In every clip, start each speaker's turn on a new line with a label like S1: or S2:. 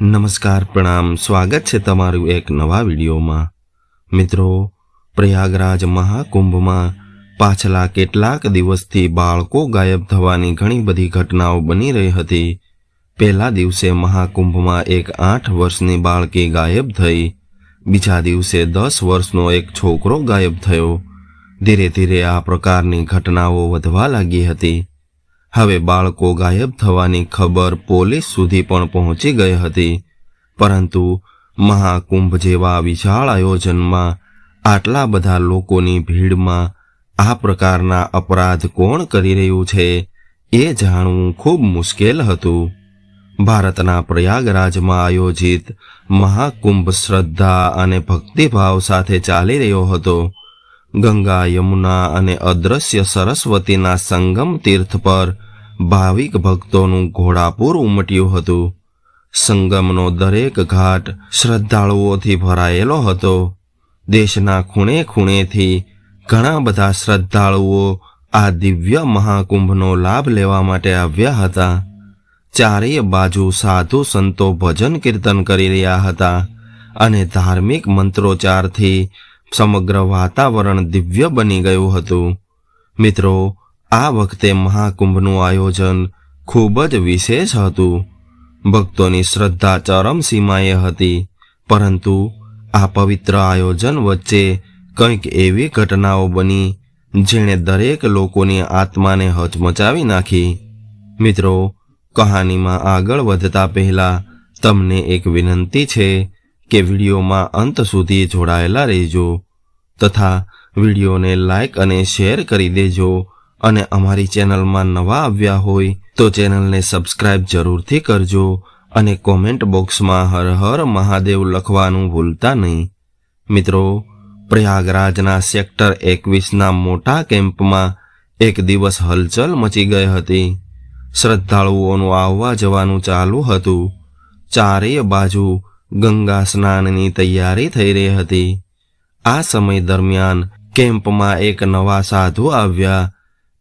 S1: નમસ્કાર, પ્રણામ, સ્વાગત છે તમારું એક નવા વિડીયોમાં. મિત્રો, પ્રયાગરાજ મહાકુંભમાં પાછલા કેટલાક દિવસથી બાળકો ગાયબ થવાની ઘણી બધી ઘટનાઓ બની રહી હતી. પહેલા દિવસે મહાકુંભમાં એક આઠ વર્ષની બાળકી ગાયબ થઈ, બીજા દિવસે દસ વર્ષનો એક છોકરો ગાયબ થયો. ધીરે ધીરે આ પ્રકારની ઘટનાઓ વધવા લાગી હતી. હવે બાળકો ગાયબ થવાની ખબર પોલીસ સુધી પણ પહોંચી ગઈ હતી. પરંતુ મહાકુંભ જેવા વિશાળ આયોજનમાં આટલા બધા લોકોની ભીડમાં આ પ્રકારના અપરાધ કોણ કરી રહ્યું છે એ જાણવું ખૂબ મુશ્કેલ હતું. ભારતના પ્રયાગરાજમાં આયોજિત મહાકુંભ શ્રદ્ધા અને ભક્તિભાવ સાથે ચાલી રહ્યો હતો. ગંગા, યમુના અને અદ્રશ્ય સરસ્વતીના સંગમ તીર્થ પર ભાવિક ભક્તોનું ઘોડાપૂર ઉમટ્યું હતું. સંગમનો દરેક ઘાટ શ્રદ્ધાળુઓથી ભરાયેલો હતો. દેશના ખૂણે ખૂણેથી ઘણા બધા શ્રદ્ધાળુઓ આ દિવ્ય મહાકુંભનો લાભ લેવા માટે આવ્યા હતા. ચારેય બાજુ સાધુ સંતો ભજન કીર્તન કરી રહ્યા હતા અને ધાર્મિક મંત્રોચ્ચારથી સમગ્ર વાતાવરણ દિવ્ય બની ગયું હતું. મિત્રો આ વખતે મહાકુંભનું આયોજન ખૂબ જ વિશેષ હતું. ભક્તોની શ્રદ્ધા ચરમસીમાએ હતી, પરંતુ આ પવિત્ર આયોજન વચ્ચે કંઈક એવી ઘટનાઓ બની, જેણે દરેક લોકોની આત્માને હચમચાવી નાખી. મિત્રો, કહાનીમાં આગળ વધતા પહેલા તમને એક વિનંતી છે કે વિડીયોમાં અંત સુધી જોડાયેલા રહેજો, તથા વિડીયોને લાઈક અને શેર કરી દેજો અને અમારી ચેનલમાં નવા આવ્યા હોય તો ચેનલને સબસ્ક્રાઇબ જરૂરથી કરજો અને કોમેન્ટ બોક્સમાં હર હર મહાદેવ લખવાનું ભૂલતા નહીં. મિત્રો, પ્રયાગરાજના સેક્ટર એકવીસના મોટા કેમ્પમાં એક દિવસ હલચલ મચી ગઈ હતી. શ્રદ્ધાળુઓનું આવવા જવાનું ચાલુ હતું. ચારેય બાજુ ગંગા સ્નાનની તૈયારી થઈ રહી હતી. આ સમય દરમિયાન કેમ્પમાં એક નવા સાધુ આવ્યા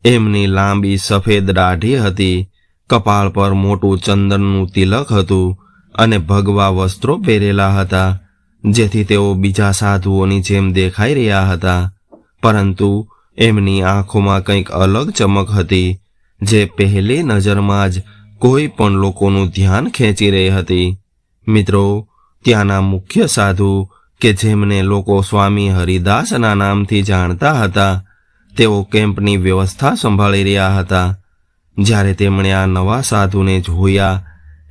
S1: એમની લાંબી સફેદ દાઢી હતી. કપાળ પર મોટું ચંદનનું તિલક હતું અને ભગવા વસ્ત્રો પહેરેલા હતા, જેથી તેઓ બીજા સાધુઓની જેમ દેખાઈ રહ્યા હતા. પરંતુ એમની આંખોમાં કંઈક અલગ ચમક હતી, જે પહેલી નજરમાં જ કોઈ પણ લોકોનું ધ્યાન ખેંચી રહી હતી. મિત્રો, ત્યાંના મુખ્ય સાધુ કે જેમને લોકો સ્વામી હરિદાસના નામથી જાણતા હતા તેઓ કેમ્પની વ્યવસ્થા સંભાળી રહ્યા હતા. જ્યારે તેમણે આ નવા સાધુને જોયા,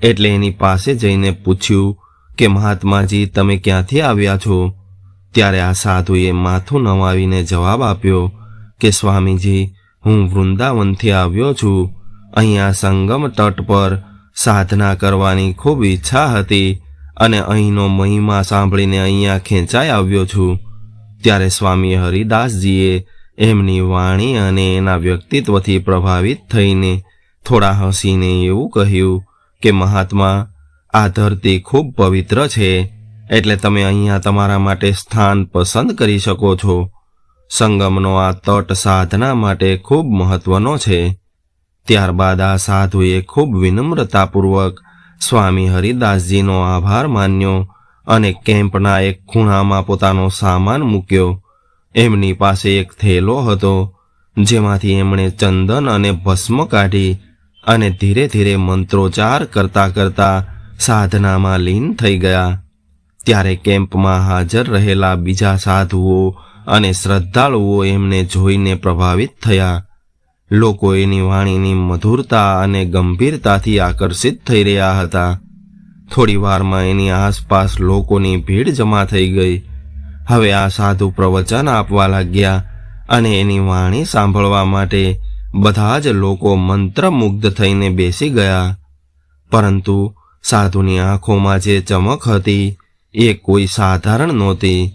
S1: એટલે એની પાસે જઈને પૂછ્યું કે, મહાત્માજી, તમે ક્યાંથી આવ્યા છો? ત્યારે આ સાધુએ માથું નમાવીને જવાબ આપ્યો કે, સ્વામીજી, હું વૃંદાવનથી આવ્યો છું. અહીંયા સંગમ તટ પર સાધના કરવાની ખૂબ ઈચ્છા હતી અને અહીંનો મહિમા સાંભળીને અહીંયા ખેંચાઈ આવ્યો છું. ત્યારે સ્વામી હરિદાસજીએ એમની વાણી અને એના વ્યક્તિત્વથી પ્રભાવિત થઈને થોડા હસીને એવું કહ્યું કે, મહાત્મા, આ ધરતી ખૂબ પવિત્ર છે, એટલે તમે અહીંયા તમારા માટે સ્થાન પસંદ કરી શકો છો. સંગમનો આ તટ સાધના માટે ખૂબ મહત્વનો છે. ત્યારબાદ આ સાધુએ ખૂબ વિનમ્રતાપૂર્વક સ્વામી હરિદાસજીનો આભાર માન્યો અને કેમ્પના એક ખૂણામાં પોતાનો સામાન મૂક્યો. એમની પાસે એક થેલો હતો, જેમાંથી એમણે ચંદન અને ભસ્મ કાઢી અને ધીરે ધીરે મંત્રોચ્ચાર કરતા કરતા સાધનામાં લીન થઈ ગયા. ત્યારે કેમ્પમાં હાજર રહેલા બીજા સાધુઓ અને શ્રદ્ધાળુઓ એમને જોઈને પ્રભાવિત થયા. લોકો એની વાણીની મધુરતા અને ગંભીરતાથી આકર્ષિત થઈ રહ્યા હતા. થોડી વારમાં એની આસપાસ લોકોની ભીડ જમા થઈ ગઈ. હવે આ સાધુ પ્રવચન આપવા લાગ્યા અને એની વાણી સાંભળવા માટે બધા જ લોકો મંત્રમુગ્ધ થઈને બેસી ગયા. પરંતુ સાધુની આંખોમાં જે ચમક હતી, એ કોઈ સાધારણ નહોતી.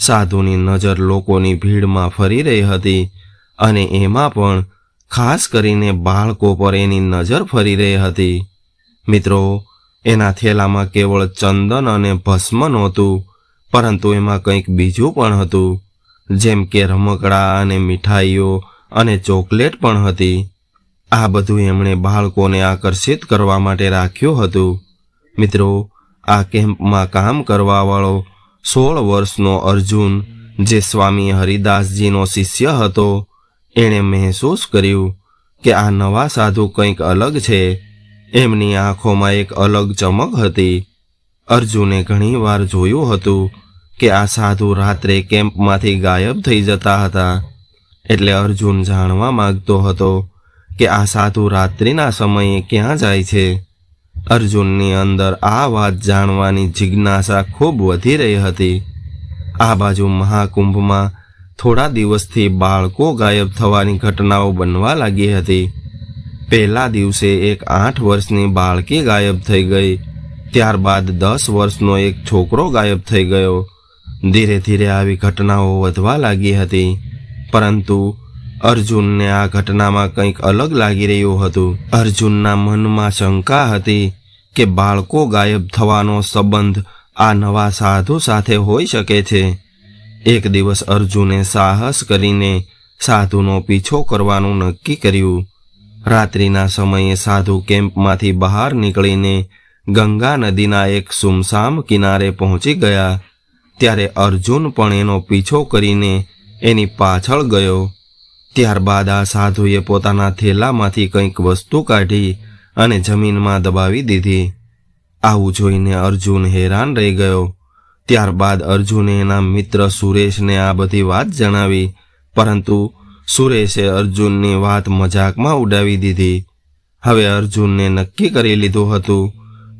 S1: સાધુની નજર લોકોની ભીડમાં ફરી રહી હતી અને એમાં પણ ખાસ કરીને બાળકો પર એની નજર ફરી રહી હતી. મિત્રો, એના થેલામાં કેવળ ચંદન અને ભસ્મ નહોતું પરંતુ એમાં કંઈક બીજું પણ હતું. જેમ કે રમકડા અને મીઠાઈઓ અને ચોકલેટ પણ હતી. આ બધું એમણે બાળકોને આકર્ષિત કરવા માટે રાખ્યું હતું. મિત્રો, આ કેમ્પમાં કામ કરવાવાળો સોળ વર્ષનો અર્જુન, જે સ્વામી હરિદાસજીનો શિષ્ય હતો, એણે મહેસૂસ કર્યું કે આ નવા સાધુ કંઈક અલગ છે. એમની આંખોમાં એક અલગ ચમક હતી. અર્જુને ઘણીવાર જોયું હતું કે આ સાધુ રાત્રે કેમ્પમાંથી ગાયબ થઈ જતા હતા. એટલે અર્જુન જાણવા માંગતો હતો કે આ સાધુ રાત્રિના સમયે ક્યાં જાય છે. અર્જુનની અંદર આ વાત જાણવાની જિજ્ઞાસા ખૂબ વધી રહી હતી. આ બાજુ મહાકુંભમાં થોડા દિવસથી બાળકો ગાયબ થવાની ઘટનાઓ બનવા લાગી હતી. પહેલા દિવસે એક આઠ વર્ષની બાળકી ગાયબ થઈ ગઈ. ત્યારબાદ દસ વર્ષનો એક છોકરો ગાયબ થઈ ગયો. ધીરે ધીરે આવી ઘટનાઓ વધવા લાગી હતી. પરંતુ અર્જુનને આ ઘટનામાં કંઈક અલગ લાગી રહ્યું હતું. અર્જુનના મનમાં શંકા હતી કે બાળકો ગાયબ થવાનો સંબંધ આ નવા સાધુ સાથે હોઈ શકે છે. એક દિવસ અર્જુને સાહસ કરીને સાધુનો પીછો કરવાનું નક્કી કર્યું. રાત્રિના સમયે સાધુ કેમ્પમાંથી બહાર નીકળીને ગંગા નદીના એક સુમસામ કિનારે પહોંચી ગયા. ત્યારે અર્જુન પણ એનો પીછો કરીને એની પાછળ ગયો. ત્યારબાદ આ સાધુએ પોતાના થેલામાંથી કંઈક વસ્તુ કાઢી અને જમીનમાં દબાવી દીધી. આવું જોઈને અર્જુન હેરાન રહી ગયો. ત્યારબાદ અર્જુને એના મિત્ર સુરેશને આ બધી વાત જણાવી, પરંતુ સુરેશે અર્જુનની વાત મજાકમાં ઉડાવી દીધી. હવે અર્જુનને નક્કી કરી લીધું હતું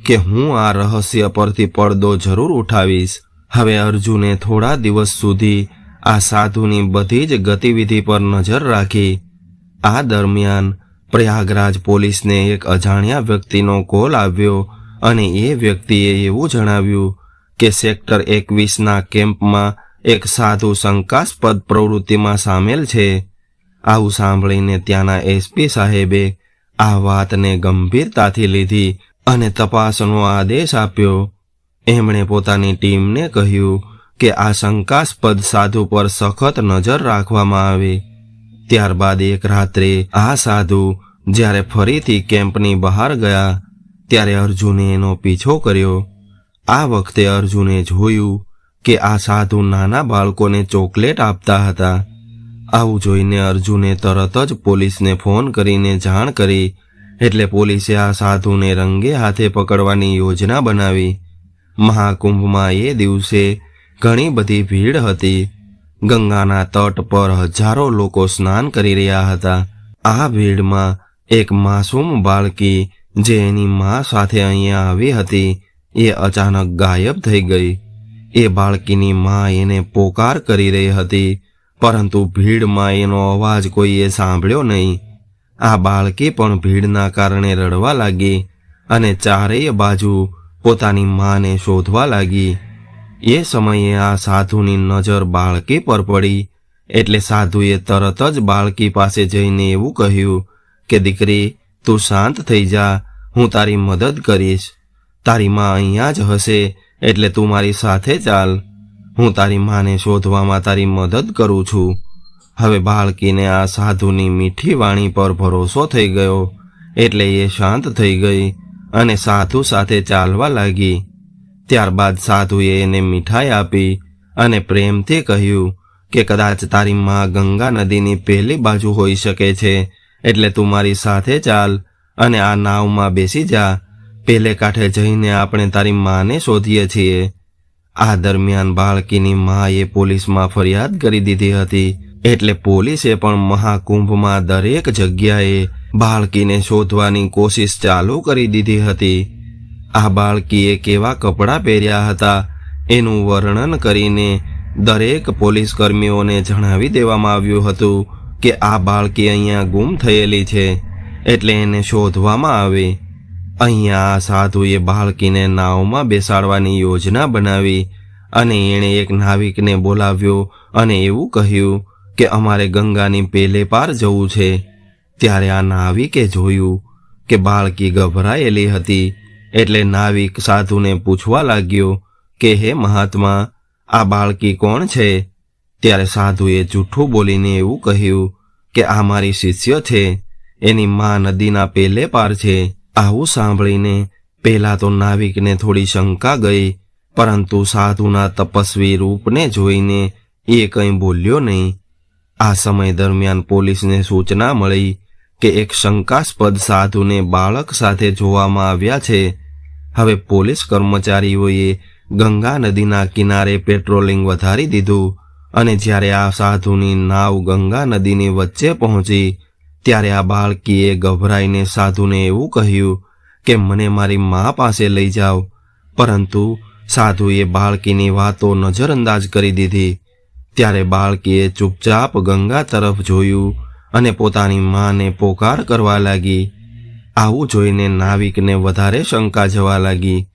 S1: કે હું આ રહસ્ય પરથી પડદો જરૂર ઉઠાવીશ. હવે અર્જુને થોડા દિવસ સુધી આ સાધુની બધી જ ગતિવિધિ પર નજર રાખી. આ દરમિયાન પ્રયાગરાજ પોલીસને એક અજાણ્યા વ્યક્તિનો કોલ આવ્યો અને એ વ્યક્તિએ એવું જણાવ્યું કે સેક્ટર એકવીસના કેમ્પમાં એક સાધુ શંકાસ્પદ પ્રવૃત્તિમાં સામેલ છે. આવું સાંભળીને ત્યાંના એસપી સાહેબે આ વાતને ગંભીરતાથી લીધી અને તપાસનો આદેશ આપ્યો. એમણે પોતાની ટીમને કહ્યું કે આ શંકાસ્પદ સાધુ પર સખત નજર રાખવામાં આવે. ત્યારબાદ એક રાત્રે આ સાધુ જ્યારે ફરીથી કેમ્પની બહાર ગયા, ત્યારે અર્જુને એનો પીછો કર્યો. આ વખતે અર્જુને જોયું કે આ સાધુ નાના બાળકોને ચોકલેટ આપતા હતા. આવું જોઈને અર્જુને તરત જ પોલીસને ફોન કરીને જાણ કરી એટલે પોલીસે આ સાધુને રંગે હાથે પકડવાની યોજના બનાવી. મહાકુંભમાં એ દિવસે ઘણી બધી ભીડ હતી. ગંગાના તટ પર હજારો લોકો સ્નાન કરી રહ્યા હતા. આ ભીડમાં એક માસૂમ બાળકી, જે એની મા સાથે અહીંયા આવી હતી, એ અચાનક ગાયબ થઈ ગઈ. એ બાળકીની મા એને પોકાર કરી રહી હતી, પરંતુ ભીડમાં એનો અવાજ કોઈએ સાંભળ્યો નહીં. આ બાળકી પણ ભીડના કારણે રડવા લાગી અને ચારેય બાજુ પોતાની માને શોધવા લાગી. એ સમયે આ સાધુની નજર બાળકી પર પડી. એટલે સાધુએ તરત જ બાળકી પાસે જઈને એવું કહ્યું કે, દીકરી, તું શાંત થઈ જા. હું તારી મદદ કરીશ. તારી માં અહીંયા જ હશે, એટલે તું મારી સાથે ચાલ. હું તારી માને શોધવામાં તારી મદદ કરું છું. હવે બાળકીને આ સાધુની મીઠી વાણી પર ભરોસો થઈ ગયો. એટલે એ શાંત થઈ ગઈ અને સાધુ સાથે ચાલવા લાગી. ત્યારબાદ સાધુએ એને મીઠાઈ આપી અને પ્રેમથી કહ્યું કે કદાચ તારી માં ગંગા નદીની પહેલી બાજુ હોઈ શકે છે, એટલે તું મારી સાથે ચાલ અને આ નાવમાં બેસી જા. પેલે કાંઠે જઈને આપણે તારી માને શોધીએ છીએ. આ દરમિયાન બાળકીની માએ પોલીસમાં ફરિયાદ કરી દીધી હતી એટલે પોલીસે પણ મહાકુંભમાં દરેક જગ્યાએ બાળકીને શોધવાની કોશિશ ચાલુ કરી દીધી હતી. આ બાળકીએ કેવા કપડાં પહેર્યા હતા એનું વર્ણન કરીને દરેક પોલીસ કર્મીઓને જણાવી દેવામાં આવ્યું હતું કે આ બાળકી અહીંયા ગુમ થયેલી છે, એટલે એને શોધવામાં આવે. અહીંયા આ સાધુએ બાળકીને નાવમાં બેસાડવાની યોજના બનાવી અને એણે એક નાવિકને બોલાવ્યો અને એવું કહ્યું કે અમારે ગંગાની પેલે પાર જવું છે. ત્યારે આ નાવિકે જોયું કે બાળકી ગભરાયેલી હતી એટલે નાવિક સાધુને પૂછવા લાગ્યો કે, હે મહાત્મા, આ બાળકી કોણ છે? ત્યારે સાધુએ જૂઠું બોલીને એવું કહ્યું કે, આ મારી શિષ્ય છે. એની મા નદીના પેલે પાર છે. આવું સાંભળીને પહેલાં તો નાવિકને થોડી શંકા ગઈ, પરંતુ સાધુના તપસ્વી રૂપને જોઈને એ કંઈ બોલ્યો નહીં. આ સમય દરમિયાન પોલીસને સૂચના મળી કે એક શંકાસ્પદ સાધુને બાળક સાથે જોવામાં આવ્યા છે. હવે પોલીસ કર્મચારીઓએ ગંગા નદીના કિનારે પેટ્રોલિંગ વધારી દીધું અને જ્યારે આ સાધુની નાવ ગંગા નદીની વચ્ચે પહોંચી, ત્યારે આ બાળકીએ ગભરાઈને સાધુને એવું કહ્યું કે, મને મારી મા પાસે લઈ જાઓ. પરંતુ સાધુએ બાળકીની વાતો નજરઅંદાજ કરી દીધી. ત્યારે બાળકીએ ચૂપચાપ ગંગા તરફ જોયું અને પોતાની માને પોકાર કરવા લાગી. આવું જોઈને નાવિકને વધારે શંકા જવા લાગી.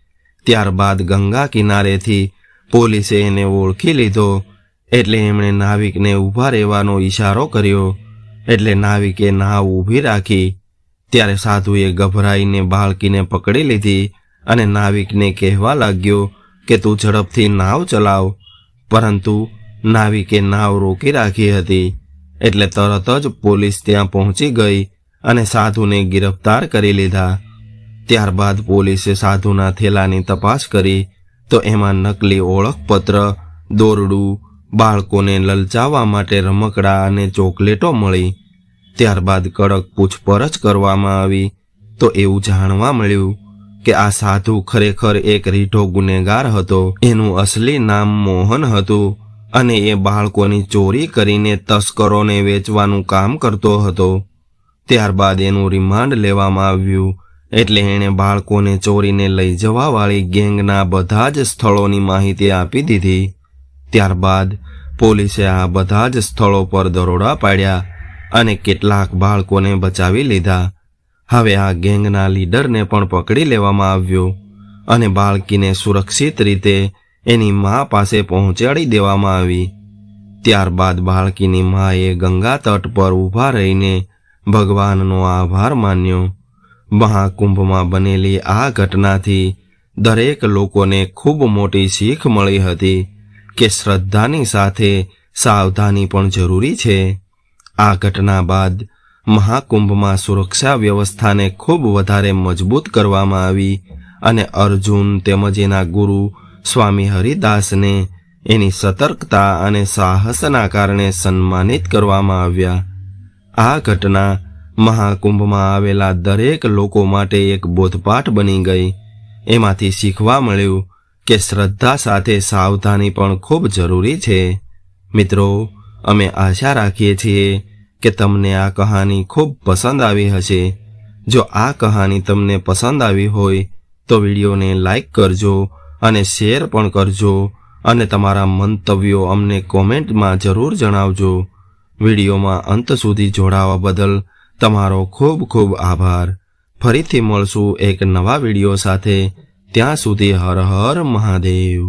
S1: ત્યારબાદ ગંગા કિનારેથી પોલીસે એને ઓળખી લીધો એટલે એમણે નાવિકને ઊભા રહેવાનો ઈશારો કર્યો એટલે નાવિકે નાવ ઊભી રાખી. ત્યારે સાધુએ ગભરાઈને બાળકીને પકડી લીધી અને નાવિકને કહેવા લાગ્યો કે તું ઝડપથી નાવ ચલાવ. પરંતુ નાવિકે નાવ રોકી રાખી હતી. એટલે તરત જ પોલીસ ત્યાં પહોંચી ગઈ અને સાધુને ગિરફ્તાર કરી લીધા. ત્યારબાદ પોલીસે સાધુના થેલાની તપાસ કરી તો એમાં નકલી ઓળખપત્ર, દોરડું, બાળકોને લલચાવવા માટે રમકડા અને ચોકલેટો મળી. ત્યારબાદ કડક પૂછપરછ કરવામાં આવી તો એવું જાણવા મળ્યું કે આ સાધુ ખરેખર એક રીઢો ગુનેગાર હતો. એનું અસલી નામ મોહન હતું. અને એ બાળકોની ચોરી કરીને તસ્કરોને વેચવાનું કામ કરતો હતો. ત્યારબાદ એનું રિમાન્ડ લેવામાં આવ્યું, એટલે એણે બાળકોને ચોરીને લઈ જવાવાળી ગેંગના બધા જ સ્થળોની માહિતી આપી દીધી. ત્યારબાદ પોલીસે આ બધા જ સ્થળો પર દરોડા પાડ્યા અને કેટલાક બાળકોને બચાવી લીધા. હવે આ ગેંગના લીડરને પણ પકડી લેવામાં આવ્યો અને બાળકીને સુરક્ષિત રીતે એની મા પાસે પહોંચાડી દેવામાં આવી. ત્યારબાદ બાળકીની માએ ગંગા તટ પર ઊભા રહીને ભગવાનનો આભાર માન્યો. મહાકુંભમાં બનેલી આ ઘટનાથી દરેક લોકોને ખૂબ મોટી શીખ મળી હતી કે શ્રદ્ધાની સાથે સાવધાની પણ જરૂરી છે. આ ઘટના બાદ મહાકુંભમાં સુરક્ષા વ્યવસ્થાને ખૂબ વધારે મજબૂત કરવામાં આવી અને અર્જુન તેમજ એના ગુરુ સ્વામી હરિદાસને એની સતર્કતા અને સાહસના કારણે સન્માનિત કરવામાં આવ્યા. આ ઘટના મહાકુંભમાં આવેલા દરેક લોકો માટે એક બોધપાઠ બની ગઈ. એમાંથી શીખવા મળ્યું કે શ્રદ્ધા સાથે સાવધાની પણ ખૂબ જરૂરી છે. મિત્રો, અમે આશા રાખીએ છીએ કે તમને આ કહાની ખૂબ પસંદ આવી હશે. જો આ કહાની તમને પસંદ આવી હોય તો વિડીયોને લાઈક કરજો અને શેર પણ કરજો અને તમારા મંતવ્યો અમને કોમેન્ટમાં જરૂર જણાવજો. વિડીયોમાં અંત સુધી જોડાવા બદલ તમારો ખૂબ ખૂબ આભાર. ફરીથી મળશું એક નવા વીડિયો સાથે. ત્યાં સુધી હર હર મહાદેવ.